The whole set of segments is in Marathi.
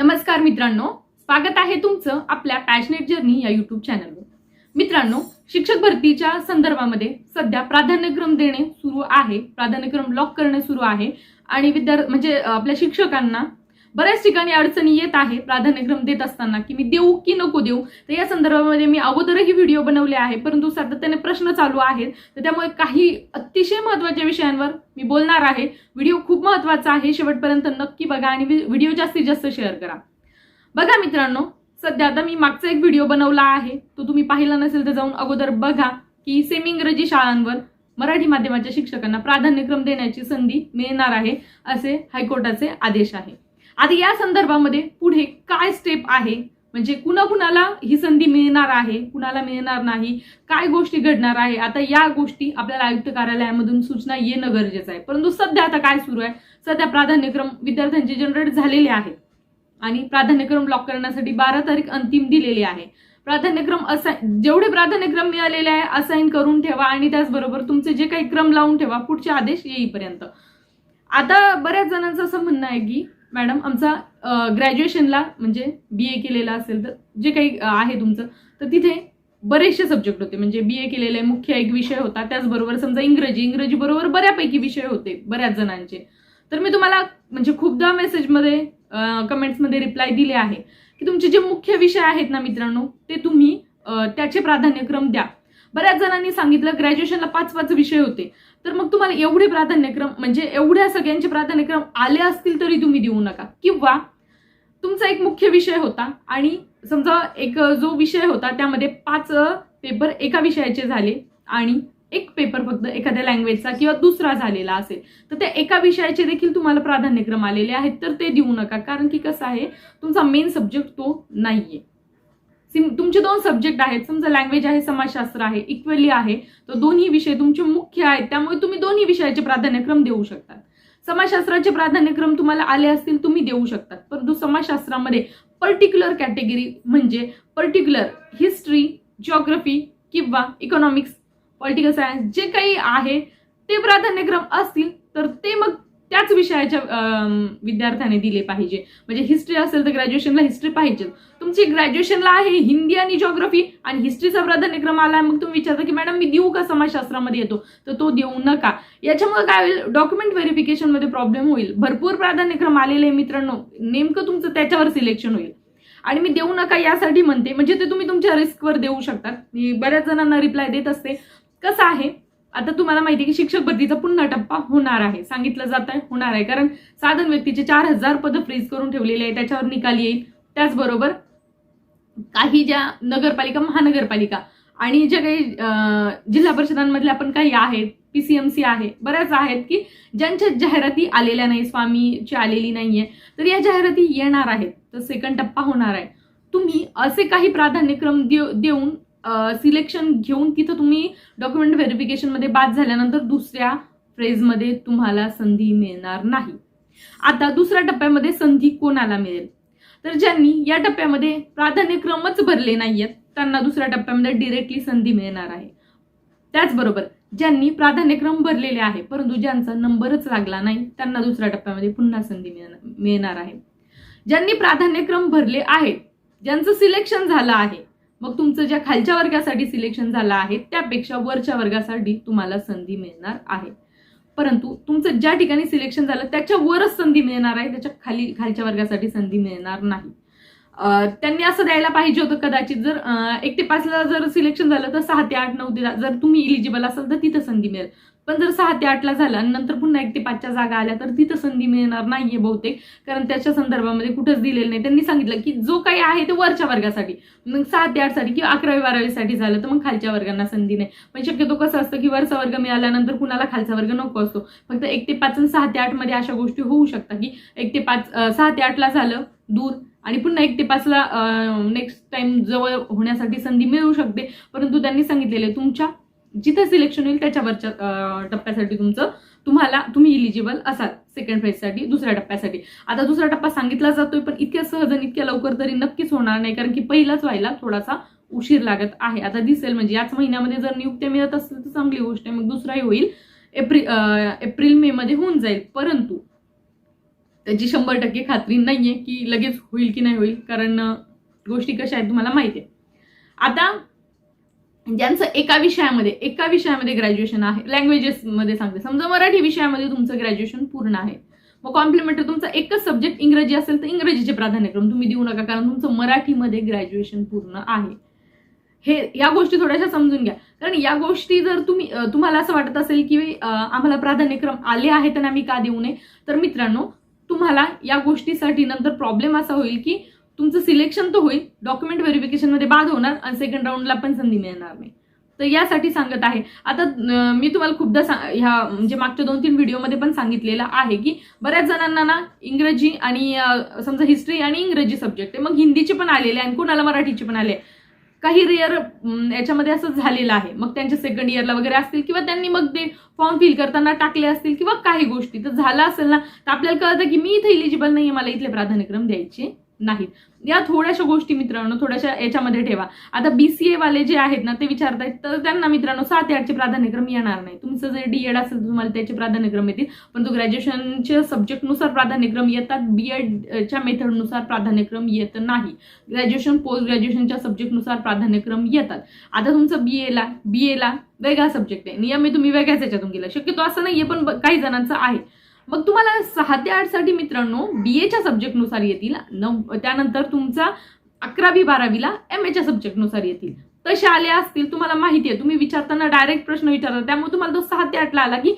नमस्कार मित्रांनो स्वागत आहे तुमचं आपल्या पॅशनेट जर्नी या युट्यूब चॅनलवर मित्रांनो शिक्षक भरतीच्या संदर्भामध्ये सध्या प्राधान्यक्रम देणे सुरू आहे प्राधान्यक्रम लॉक करणे सुरू आहे आणि विद्यार्थी म्हणजे आपल्या शिक्षकांना बऱ्याच ठिकाणी अडचणी येत आहे प्राधान्यक्रम देत असताना की मी देऊ की नको देऊ तर या संदर्भामध्ये मी अगोदरही व्हिडिओ बनवले आहे. परंतु सातत्याने प्रश्न चालू आहेत. तर त्यामुळे काही अतिशय महत्त्वाच्या विषयांवर मी बोलणार आहे. व्हिडिओ खूप महत्त्वाचा आहे. शेवटपर्यंत नक्की बघा आणि व्हिडिओ जास्तीत जास्त शेअर करा. बघा मित्रांनो सध्या आता मी मागचा एक व्हिडिओ बनवला आहे. तो तुम्ही पाहिला नसेल तर जाऊन अगोदर बघा की सेमी इंग्रजी शाळांवर मराठी माध्यमाच्या शिक्षकांना प्राधान्यक्रम देण्याची संधी मिळणार आहे असे हायकोर्टाचे आदेश आहे. आता या संदर्भामध्ये पुढे काय स्टेप आहे? म्हणजे कुणा कुणाला ही संधी मिळणार आहे? कुणाला मिळणार नाही? काय गोष्टी घडणार आहे? आता या गोष्टी आपल्याला आयुक्त कार्यालयामधून सूचना येणं गरजेचं आहे. परंतु सध्या आता काय सुरू आहे? सध्या प्राधान्यक्रम विद्यार्थ्यांचे जनरेट झालेले आहेत. आणि प्राधान्यक्रम ब्लॉक करण्यासाठी बारा तारीख अंतिम दिलेली आहे. प्राधान्यक्रम असाइन जेवढे प्राधान्यक्रम मिळालेले आहे असाइन करून ठेवा आणि त्याचबरोबर तुमचे जे काही क्रम लावून ठेवा पुढचे आदेश येईपर्यंत. आता बऱ्याच जणांचं असं म्हणणं आहे की मॅडम आमचा ग्रॅज्युएशनला म्हणजे बी ए केलेला असेल तर जे काही आहे तुमचं तर तिथे बरेचसे सब्जेक्ट होते. म्हणजे बी ए केलेले मुख्य एक विषय होता. त्याचबरोबर समजा इंग्रजी इंग्रजी बरोबर बऱ्यापैकी विषय होते बऱ्याच जणांचे. तर मी तुम्हाला म्हणजे खूपदा मेसेजमध्ये कमेंट्समध्ये रिप्लाय दिले आहे की तुमचे जे मुख्य विषय आहेत ना मित्रांनो ते तुम्ही त्याचे प्राधान्यक्रम द्या. बऱ्याच जणांनी सांगितलं ग्रॅज्युएशनला पाच पाच विषय होते. तर मग तुम्हाला एवढे प्राधान्यक्रम म्हणजे एवढ्या सगळ्यांचे प्राधान्यक्रम आले असतील तरी तुम्ही देऊ नका. किंवा तुमचा एक मुख्य विषय होता आणि समजा एक जो विषय होता त्यामध्ये पाच पेपर एका विषयाचे झाले आणि एक पेपर फक्त एखाद्या लँग्वेजचा किंवा दुसरा झालेला असेल. तर त्या एका विषयाचे देखील तुम्हाला प्राधान्यक्रम आलेले आहेत तर ते देऊ नका. कारण की कसं आहे तुमचा मेन सब्जेक्ट तो नाहीये. आहे तुमचे दोन सब्जेक्ट आहेत. समजा लँग्वेज आहे समाजशास्त्र आहे इक्वली आहे. तर दोन्ही विषय तुमचे मुख्य आहेत. त्यामुळे तुम्ही दोन्ही विषयाचे प्राधान्यक्रम देऊ शकतात समाजशास्त्राचे प्राधान्यक्रम तुम्हाला आले असतील तुम्ही देऊ शकतात परंतु समाजशास्त्रामध्ये पर्टिक्युलर कॅटेगरी म्हणजे पर्टिक्युलर हिस्ट्री जिओग्राफी किंवा इकॉनॉमिक्स पॉलिटिकल सायन्स जे काही आहे ते प्राधान्यक्रम असतील तर ते मग त्याच विषयाच्या विद्यार्थ्याने दिले पाहिजे. म्हणजे हिस्ट्री असेल तर ग्रॅज्युएशनला हिस्ट्री पाहिजे तुमची ग्रॅज्युएशनला आहे हिंदी आणि जॉग्रफी आणि हिस्ट्रीचा प्राधान्यक्रम आला मग तुम्ही विचारता की मॅडम मी देऊ का समाजशास्त्रामध्ये येतो? तर तो देऊ नका. याच्यामुळे काय होईल? डॉक्युमेंट व्हेरिफिकेशनमध्ये प्रॉब्लेम होईल. भरपूर प्राधान्यक्रम आलेले आहे मित्रांनो. नेमकं तुमचं त्याच्यावर सिलेक्शन होईल. आणि मी देऊ नका यासाठी म्हणते. म्हणजे ते तुम्ही तुमच्या रिस्कवर देऊ शकतात. मी बऱ्याच जणांना रिप्लाय देत असते. कसं आहे? आता तुम्हाला माहिती आहे की शिक्षक भरतीचा पुन्हा टप्पा होणार आहे. सांगितलं जात आहे होणार आहे. कारण साधन व्यक्तीचे चार हजार पदं फ्रीज करून ठेवलेले आहे त्याच्यावर निकाल येईल. त्याचबरोबर काही ज्या नगरपालिका महानगरपालिका आणि ज्या काही जिल्हा परिषदांमधल्या पण काही आहेत पीसीएमसी आहे बऱ्याच आहेत की ज्यांच्या जाहिराती आलेल्या नाही स्वामीची आलेली नाहीये तर या जाहिराती येणार आहेत. तर सेकंड टप्पा होणार आहे. तुम्ही असे काही प्राधान्यक्रम देऊ- देऊन सिलेक्शन घेऊन तिथं तुम्ही डॉक्युमेंट व्हेरिफिकेशनमध्ये बाद झाल्यानंतर दुसऱ्या फ्रेजमध्ये तुम्हाला संधी मिळणार नाही. आता दुसऱ्या टप्प्यामध्ये संधी कोणाला मिळेल? तर ज्यांनी या टप्प्यामध्ये प्राधान्यक्रमच भरले नाहीयेत त्यांना दुसऱ्या टप्प्यामध्ये डिरेक्टली संधी मिळणार आहे. त्याचबरोबर ज्यांनी प्राधान्यक्रम भरलेले आहे परंतु ज्यांचा नंबरच लागला नाही त्यांना दुसऱ्या टप्प्यामध्ये पुन्हा संधी मिळणार मिळणार आहे. ज्यांनी प्राधान्यक्रम भरले आहेत ज्यांचं सिलेक्शन झालं आहे मग तुमचं ज्या खालच्या वर्गासाठी सिलेक्शन झालं आहे त्यापेक्षा वरच्या वर्गासाठी तुम्हाला संधी मिळणार आहे. परंतु तुमचं ज्या ठिकाणी सिलेक्शन झालं त्याच्या वरच संधी मिळणार आहे त्याच्याखाली खालच्या वर्गासाठी संधी मिळणार नाही. त्यांनी असं द्यायला पाहिजे होतं कदाचित जर एक ते पाचला जर सिलेक्शन झालं तर सहा ते आठ नऊ ते जर तुम्ही इलिजिबल असाल तर तिथं संधी मिळेल. पण जर सहा ते आठला झालं आणि नंतर पुन्हा एक ते पाचच्या जागा आल्या तर तिथं संधी मिळणार नाहीये बहुतेक. कारण त्याच्या संदर्भामध्ये कुठंच दिलेलं नाही. त्यांनी सांगितलं की जो काही आहे ते वरच्या वर्गासाठी. मग सहा ते आठसाठी किंवा अकरावी बारावीसाठी झालं तर मग खालच्या वर्गांना संधी नाही. पण शक्यतो कसं असतं की वरचा वर्ग मिळाल्यानंतर कुणाला खालचा वर्ग नको असतो. फक्त एक ते पाच आणि सहा ते आठमध्ये अशा गोष्टी होऊ शकतात की एक ते पाच सहा ते आठला झालं दूर आणि पुन्हा एक ते पाचला नेक्स्ट टाइम जवळ होण्यासाठी संधी मिळू शकते. परंतु त्यांनी सांगितलेले तुमच्या जिथे सिलेक्शन होईल त्याच्यावरच्या टप्प्यासाठी तुमचं तुम्हाला तुम्ही इलिजिबल असाल सेकंड फेजसाठी दुसऱ्या टप्प्यासाठी. आता दुसरा टप्पा सांगितला जातोय पण इतक्या सहज आणि इतक्या लवकर तरी नक्कीच होणार नाही कारण की पहिलाच व्हायला थोडासा उशीर लागत आहे. आता दिसेल म्हणजे याच महिन्यामध्ये जर नियुक्त्या मिळत असतील तर चांगली गोष्ट आहे मग दुसराही होईल. एप्रिल एप्रिल मे मध्ये होऊन जाईल परंतु त्याची शंभर टक्के खात्री नाहीये की लगेच होईल की नाही होईल कारण गोष्टी कशा आहेत तुम्हाला माहिती आहे. आता ज्यांचं एका विषयामध्ये एका विषयामध्ये ग्रॅज्युएशन आहे लँग्वेजेसमध्ये सांगते. समजा मराठी विषयामध्ये तुमचं ग्रॅज्युएशन पूर्ण आहे. मग कॉम्प्लिमेंटरी तुमचा एकच सब्जेक्ट इंग्रजी असेल तर इंग्रजीचे प्राधान्यक्रम तुम्ही देऊ नका कारण तुमचं मराठीमध्ये ग्रॅज्युएशन पूर्ण आहे. हे या गोष्टी थोड्याशा समजून घ्या. कारण या गोष्टी जर तुम्ही तुम्हाला असं वाटत असेल की आम्हाला प्राधान्यक्रम आले आहेत आणि आम्ही का देऊ नये तर मित्रांनो तुम्हाला या गोष्टीसाठी नंतर प्रॉब्लेम असा होईल की तुमचं सिलेक्शन तर होईल. डॉक्युमेंट व्हेरिफिकेशनमध्ये बाद होणार आणि सेकंड राऊंडला पण संधी मिळणार नाही. तर यासाठी सांगत आहे. आता मी तुम्हाला खूपदा सा- ह्या म्हणजे मागच्या दोन तीन व्हिडिओमध्ये पण सांगितलेलं आहे की बऱ्याच जणांना ना इंग्रजी आणि समजा हिस्ट्री आणि इंग्रजी सब्जेक्ट आहे. मग हिंदीचे पण आलेले आहे आणि कोणाला मराठीचे पण आले आहे. काही रेअर याच्यामध्ये असं झालेलं आहे. मग त्यांच्या सेकंड इयरला वगैरे असतील किंवा त्यांनी मग ते फॉर्म फिल करताना टाकले असतील किंवा काही गोष्टी. तर झालं असेल ना तर आपल्याला कळतं की मी इथे इलिजिबल आहे मला इथले प्राधान्यक्रम द्यायचे. नाहीत. या थोड्याशा गोष्टी मित्रांनो थोड्याशा याच्यामध्ये ठेवा. आता बीसीए वाले जे आहेत ना ते विचारतायत तर त्यांना मित्रांनो सात ते आठचे प्राधान्यक्रम येणार नाही. तुमचं जे डी एड असेल तुम्हाला त्याचे प्राधान्यक्रम येतील. पण तो ग्रॅज्युएशनच्या सब्जेक्टनुसार प्राधान्यक्रम येतात बीएडच्या मेथडनुसार प्राधान्यक्रम येत नाही. ग्रॅज्युएशन पोस्ट ग्रॅज्युएशनच्या सब्जेक्टनुसार प्राधान्यक्रम येतात. आता तुमचं बी एला बी एला वेगळा सब्जेक्ट आहे. नियमित तुम्ही वेगळ्याच याच्यातून गेला. शक्यतो असं नाहीये पण काही जणांचं आहे. मग तुम्हाला सहा ते आठसाठी मित्रांनो बी एच्या सब्जेक्टनुसार येतील. नव त्यानंतर तुमचा अकरावी बारावीला एम एच्या सब्जेक्टनुसार येतील. तसे आले असतील तुम्हाला माहिती आहे. तुम्ही विचारताना डायरेक्ट प्रश्न विचारता त्यामुळे तुम्हाला तो सहा ते आठला आला की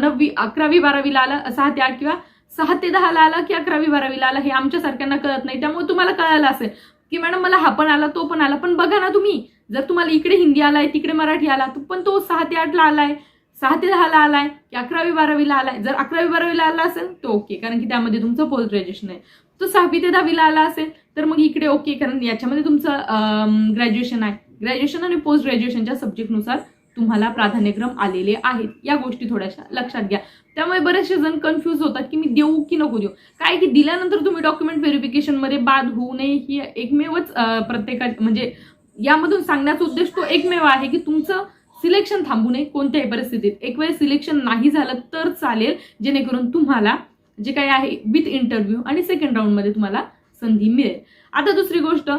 नववी अकरावी बारावीला आला सहा ते आठ किंवा सहा ते दहाला आला की अकरावी बारावीला आला हे आमच्यासारख्यांना कळत नाही. त्यामुळे तुम्हाला कळालं असेल की मॅडम मला हा पण आला तो पण आला. पण बघा ना तुम्ही जर तुम्हाला इकडे हिंदी आलाय तिकडे मराठी आला पण तो सहा ते आठला आलाय. सहा ते दहाला आलाय की अकरावी बारावीला आलाय. जर अकरावी बारावीला आला असेल तर ओके कारण की त्यामध्ये तुमचं पोस्ट ग्रॅज्युएशन आहे. तो सहावी ते दहावीला आला असेल तर मग इकडे ओके कारण याच्यामध्ये तुमचं ग्रॅज्युएशन आहे. ग्रॅज्युएशन आणि पोस्ट ग्रॅज्युएशनच्या सब्जेक्टनुसार तुम्हाला प्राधान्यक्रम आलेले आहेत. या गोष्टी थोड्याशा लक्षात घ्या. त्यामुळे बरेचसे जण कन्फ्यूज होतात की मी देऊ की नको देऊ? काय की दिल्यानंतर तुम्ही डॉक्युमेंट व्हेरिफिकेशनमध्ये बाद होऊ नये ही एकमेवच प्रत्येका म्हणजे यामधून सांगण्याचा उद्देश तो एकमेव आहे की तुमचं सिलेक्शन थांबू नये कोणत्याही परिस्थितीत. एक वेळ सिलेक्शन नाही झालं तर चालेल जेणेकरून तुम्हाला जे काही आहे विथ इंटरव्ह्यू आणि सेकंड राऊंडमध्ये तुम्हाला संधी मिळेल. आता दुसरी गोष्ट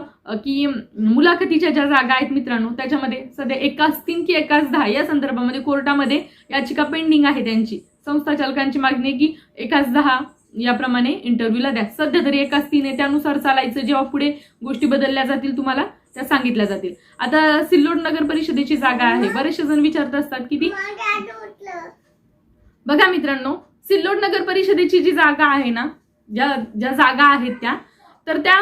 की मुलाखतीच्या ज्या जागा आहेत मित्रांनो त्याच्यामध्ये सध्या एकाच तीन की एकाच दहा या संदर्भामध्ये कोर्टामध्ये याचिका पेंडिंग आहे त्यांची. संस्था चालकांची मागणी आहे की एकाच दहा याप्रमाणे इंटरव्ह्यूला द्या. सध्या तरी एकाच तीन आहे त्यानुसार चालायचं. जेव्हा पुढे गोष्टी बदलल्या जातील तुम्हाला त्या सांगितल्या जातील. आता सिल्लोड नगर परिषदेची जागा आहे. बरेचसे जण विचारत असतात की ती बघा मित्रांनो सिल्लोड नगर परिषदेची जी जागा आहे ना ज्या ज्या जागा आहेत त्या तर त्या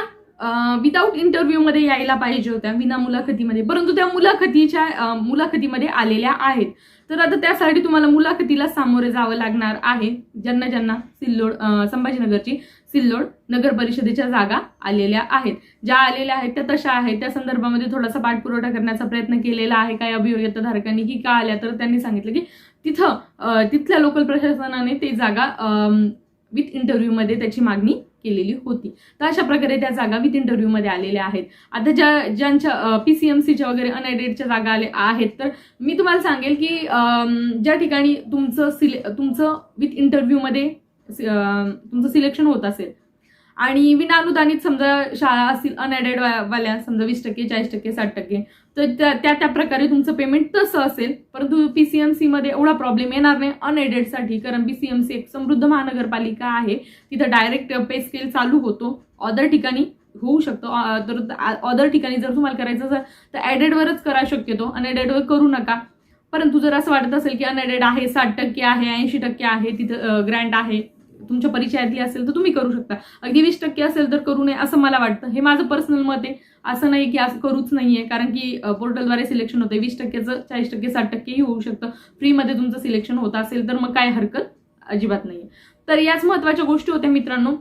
विदाऊट इंटरव्ह्यू मध्ये यायला पाहिजे होत्या विना मुलाखतीमध्ये. परंतु त्या मुलाखतीच्या मुलाखतीमध्ये आलेल्या आहेत. तर आता त्यासाठी तुम्हाला मुलाखतीला सामोरे जावं लागणार आहे ज्यांना ज्यांना सिल्लोड संभाजीनगरची सिल्लोड नगर परिषदेच्या जागा आलेल्या आहेत. ज्या आलेल्या आहेत त्या तशा आहेत. त्या संदर्भामध्ये थोडासा पाठपुरवठा करण्याचा प्रयत्न केलेला आहे काही अभियोग्यताधारकांनी. की का आल्या? तर त्यांनी सांगितलं की तिथं तिथल्या लोकल प्रशासनाने ते जागा विथ इंटरव्ह्यूमध्ये त्याची मागणी केलेली होती. तर अशा प्रकारे त्या जागा विथ इंटरव्ह्यूमध्ये आलेल्या आहेत. आता ज्या ज्यांच्या पी सी एम सीच्या वगैरे अनएडेडच्या जागा आले आहेत तर मी तुम्हाला सांगेल की ज्या ठिकाणी तुमचं सिले तुमचं विथ इंटरव्ह्यूमध्ये तुमचं सिलेक्शन होत असेल. आणि विना अनुदानित समजा शाळा असतील अनएडेड वाल्या समजा वीस टक्के चाळीस टक्के साठ टक्के तर त्या त्या त्या प्रकारे तुमचं पेमेंट तसं असेल. परंतु पी सी एम सीमध्ये एवढा प्रॉब्लेम येणार नाही. अनएडेडसाठी कारण पी सी एम सी एक समृद्ध महानगरपालिका आहे. तिथं डायरेक्ट पे स्केल चालू होतो. अदर ठिकाणी होऊ शकतो. तर अदर ठिकाणी जर तुम्हाला करायचं असेल तर ॲडेडवरच करा शक्यतो. अनएडेडवर करू नका. परंतु जर असं वाटत असेल की अनएडेड आहे साठ टक्के आहे ऐंशी टक्के आहे तिथं ग्रँट आहे तुमच्या परिचयातली असेल तर तुम्ही करू शकता. अगदी वीस टक्के असेल तर करू नये असं मला वाटतं. हे माझं पर्सनल मत आहे. असं नाही की असं करूच नाहीये. कारण की पोर्टलद्वारे सिलेक्शन होतं वीस टक्क्याचं चाळीस टक्के साठ टक्केही होऊ शकतं. फ्रीमध्ये तुमचं सिलेक्शन होत असेल तर मग काय हरकत अजिबात नाहीये. तर याच महत्त्वाच्या गोष्टी होत्या मित्रांनो.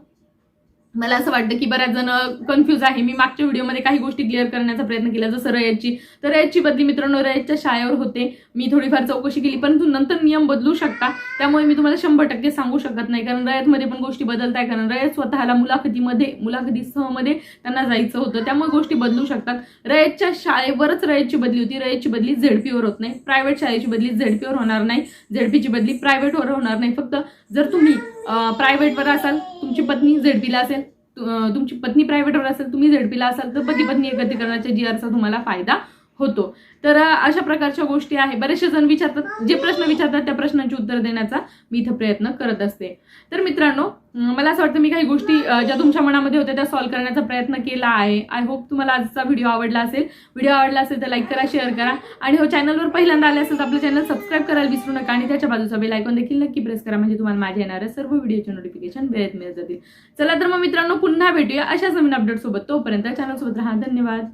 मला असं वाटतं की बऱ्याच जण कन्फ्यूज आहे. मी मागच्या व्हिडिओमध्ये काही गोष्टी क्लिअर करण्याचा प्रयत्न केला जसं रयतची. तर रयतची बदली मित्रांनो रयतच्या शाळेवर होते. मी थोडीफार चौकशी केली परंतु नंतर नियम बदलू शकता. त्यामुळे मी तुम्हाला शंभर टक्के सांगू शकत नाही कारण रयतमध्ये पण गोष्टी बदलत आहे कारण रयत स्वतःला मुलाखतीमध्ये मुलाखती सहमध्ये त्यांना जायचं होतं. त्यामुळे गोष्टी बदलू शकतात. रयतच्या शाळेवरच रयतची बदली होती. रयतची बदली झेडपीवर होत नाही. प्रायव्हेट शाळेची बदली झेडपीवर होणार नाही. झेडपीची बदली प्रायव्हेटवर होणार नाही. फक्त जर तुम्ही प्रायव्हेटवर असाल तुमची पत्नी झेडपीला असेल तु- तुमची पत्नी प्रायव्हेटवर असेल तुम्ही झेडपीला असाल तर पती पत्नी एकत्रीकरणाच्या जी आरचा तुम्हाला फायदा होतो. तर अशा प्रकारच्या गोष्टी आहे. बरेचसे जण विचारतात जे प्रश्न विचारतात त्या प्रश्नांची उत्तर देण्याचा मी इथं प्रयत्न करत असते. तर मित्रांनो मला असं वाटतं मी काही गोष्टी ज्या तुमच्या मनामध्ये होत्या त्या सॉल्व्ह करण्याचा प्रयत्न केला आहे. आय होप तुम्हाला आजचा व्हिडिओ आवडला असेल. व्हिडिओ आवडला असेल तर लाईक करा शेअर करा. आणि हो चॅनलवर पहिल्यांदा आले असेल तर आपलं चॅनल सबस्क्राईब करायला विसरू नका आणि त्याच्या बाजूचा बेल आयकॉन देखील नक्की प्रेस करा. म्हणजे तुम्हाला माझ्या येणाऱ्या सर्व व्हिडिओचे नोटिफिकेशन वेळेत मिळत जातील. चला तर मग मित्रांनो पुन्हा भेटूया अशाच नवीन अपडेट सोबत. तोपर्यंत चॅनल सोबत राहा. धन्यवाद.